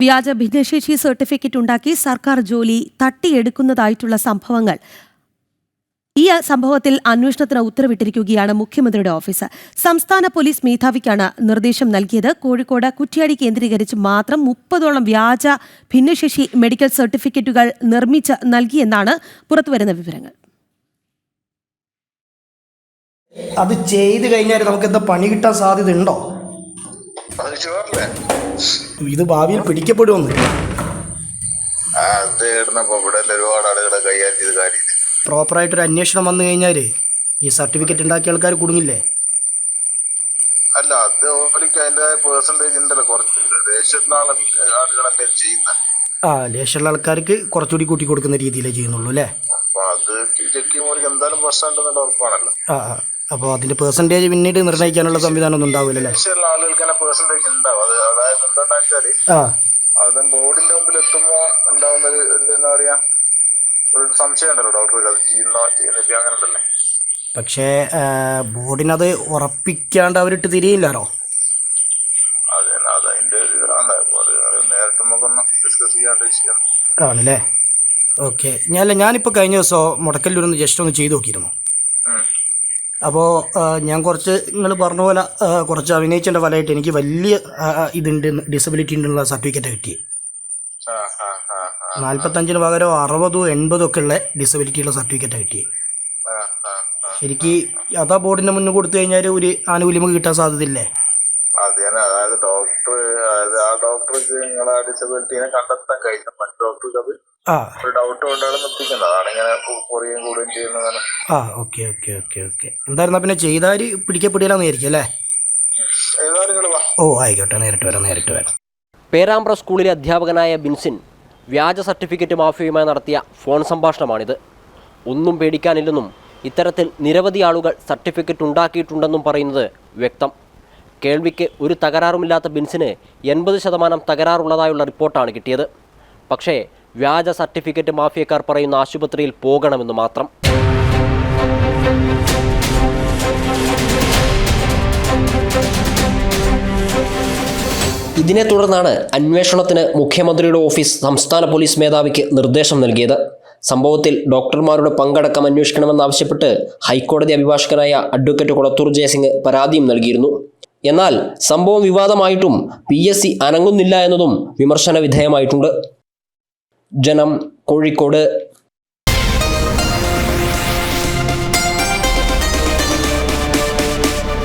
വ്യാജ ഭിന്നശേഷി സർട്ടിഫിക്കറ്റ് ഉണ്ടാക്കി സർക്കാർ ജോലി തട്ടിയെടുക്കുന്നതായിട്ടുള്ള സംഭവങ്ങൾ. ഈ സംഭവത്തിൽ അന്വേഷണത്തിന് ഉത്തരവിട്ടിരിക്കുകയാണ് മുഖ്യമന്ത്രിയുടെ ഓഫീസ്. സംസ്ഥാന പോലീസ് മേധാവിക്കാണ് നിർദ്ദേശം നൽകിയത്. കോഴിക്കോട് കുറ്റ്യാടി കേന്ദ്രീകരിച്ച് മാത്രം മുപ്പതോളം വ്യാജ ഭിന്നശേഷി മെഡിക്കൽ സർട്ടിഫിക്കറ്റുകൾ നിർമ്മിച്ച് നൽകിയെന്നാണ് പുറത്തുവരുന്ന വിവരങ്ങൾ. അത് ചെയ്ത് കഴിഞ്ഞാൽ നമുക്ക് എന്താ പണി കിട്ടാൻ സാധ്യത ഉണ്ടോ ഇത് ഭാവിയിൽ പിടിക്കപ്പെടുമെന്ന്. അത് ഇടുന്നപ്പോ ഇവിടെ എല്ലാം ഒരുപാട് ആളുകളെ കൈകാര്യം ചെയ്ത കാര്യമില്ല? പ്രോപ്പറായിട്ടൊരു അന്വേഷണം വന്നു കഴിഞ്ഞാൽ ഈ സർട്ടിഫിക്കറ്റ് ഉണ്ടാക്കിയ ആൾക്കാർ കുടുങ്ങില്ലേ? അല്ല അത് ഓലിക്ക് അതിന്റെ പേഴ്സന്റേജ് ഉണ്ടല്ലോ കുറച്ച്. ദേശത്തുള്ള ആളുകളല്ലേ ചെയ്യുന്ന. ആ ലേശമുള്ള ആൾക്കാർക്ക് കുറച്ചുകൂടി കൂട്ടി കൊടുക്കുന്ന രീതിയിലേ ചെയ്യുന്നുള്ളൂ അല്ലേ? അപ്പൊ അത് ചെക്ക് ചെയ്യുമ്പോൾ എന്തായാലും പ്രശ്നം ഉണ്ടെന്നുള്ള ഉറപ്പാണല്ലോ ആ. അപ്പോൾ അതിന്റെ പെർസെന്റേജ് പിന്നീട് നിർണയിക്കാനുള്ള സംവിധാനം ഒന്നും ഉണ്ടാവില്ല അല്ലേ ദേശമുള്ള ആളുകൾക്ക് ഉണ്ടാവും. അത് അതായത് എന്താണെന്ന് ആ. അത് ബോർഡിന്റെ മുമ്പിൽ എത്തുമ്പോൾ ഉണ്ടാവുന്ന ഒരു ഒരു എന്താ പറയാ ഒരു സംശയം ഉണ്ടല്ലോ ഡോക്ടർക്ക് അത് ചെയ്യുന്നോ ചെയ്യുന്നില്ല അങ്ങനെ ഉണ്ടല്ലേ പക്ഷേ ബോർഡിനത് ഉറപ്പിക്കാണ്ട് അവരിട്ട് തിരിയില്ലാരോ? അതിന്റെ ആണല്ലേ? ഓക്കെ. ഞാനല്ല ഞാനിപ്പോൾ കഴിഞ്ഞ ദിവസം മുടക്കല്ലൂരൊന്ന് ജസ്റ്റ് ഒന്ന് ചെയ്തു നോക്കിയിരുന്നു. അപ്പോൾ ഞാൻ കുറച്ച് നിങ്ങൾ പറഞ്ഞ പോലെ കുറച്ച് അഭിനയിച്ചതിന്റെ ഫലമായിട്ട് എനിക്ക് വലിയ ഇതുണ്ട് ഡിസബിലിറ്റി ഉണ്ടെന്നുള്ള സർട്ടിഫിക്കറ്റ് കിട്ടി. നാൽപ്പത്തഞ്ചിന് പകരം അറുപതും എൺപതും ഒക്കെ ഉള്ള ഡിസബിലിറ്റിയുള്ള സർട്ടിഫിക്കറ്റ് കിട്ടി ശരിക്ക് അതാ ബോർഡിന്റെ മുന്നിൽ കൊടുത്തു കഴിഞ്ഞാൽ ഒരു ആനുകൂല്യം കിട്ടാൻ സാധ്യതയില്ലേ? അതായത് ഡോക്ടർ ഡോക്ടർക്ക് നിങ്ങളെ ഡിസബിലിറ്റീനെ കണ്ടെത്താൻ കഴിഞ്ഞ മറ്റു ഡോക്ടർക്ക് ആ. ഒരു ഡൗട്ട് കൊണ്ടാണ് നിർത്തിക്കുന്നത്. അതാണ് ഇങ്ങനെ കു- കുറയുകയും കൂടുകയും ചെയ്യുന്നതാണ്. ആ ഓക്കെ ഓക്കെ ഓക്കെ ഓക്കെ. എന്തായിരുന്നാ പിന്നെ ചെയ്താൽ പിടിക്കപ്പെടില്ലാന്ന് വിചാരിക്കും അല്ലേ വാ. ഓ ആയിക്കോട്ടെ നേരിട്ട് വരാം നേരിട്ട് വരാം. പേരാമ്പ്ര സ്കൂളിലെ അധ്യാപകനായ ബിൻസിൻ വ്യാജ സർട്ടിഫിക്കറ്റ് മാഫിയയുമായി നടത്തിയ ഫോൺ സംഭാഷണമാണിത്. ഒന്നും പേടിക്കാനില്ലെന്നും ഇത്തരത്തിൽ നിരവധി ആളുകൾ സർട്ടിഫിക്കറ്റ് ഉണ്ടാക്കിയിട്ടുണ്ടെന്നും പറയുന്നത് വ്യക്തം. കേൾവിക്ക് ഒരു തകരാറുമില്ലാത്ത ബിൻസിന് എൺപത് ശതമാനം തകരാറുള്ളതായുള്ള റിപ്പോർട്ടാണ് കിട്ടിയത്. പക്ഷേ വ്യാജ സർട്ടിഫിക്കറ്റ് മാഫിയക്കാർ പറയുന്ന ആശുപത്രിയിൽ പോകണമെന്ന് മാത്രം. ഇതിനെ തുടർന്നാണ് അന്വേഷണത്തിന് മുഖ്യമന്ത്രിയുടെ ഓഫീസ് സംസ്ഥാന പോലീസ് മേധാവിക്ക് നിർദ്ദേശം നൽകിയത്. സംഭവത്തിൽ ഡോക്ടർമാരുടെ പങ്കടക്കം അന്വേഷിക്കണമെന്നാവശ്യപ്പെട്ട് ഹൈക്കോടതി അഭിഭാഷകനായ അഡ്വക്കേറ്റ് കൊളത്തൂർ ജയസിംഗ് പരാതിയും നൽകിയിരുന്നു. എന്നാൽ സംഭവം വിവാദമായിട്ടും പി എസ് സി അനങ്ങുന്നില്ല എന്നതും വിമർശന വിധേയമായിട്ടുണ്ട് ജനം കോഴിക്കോട്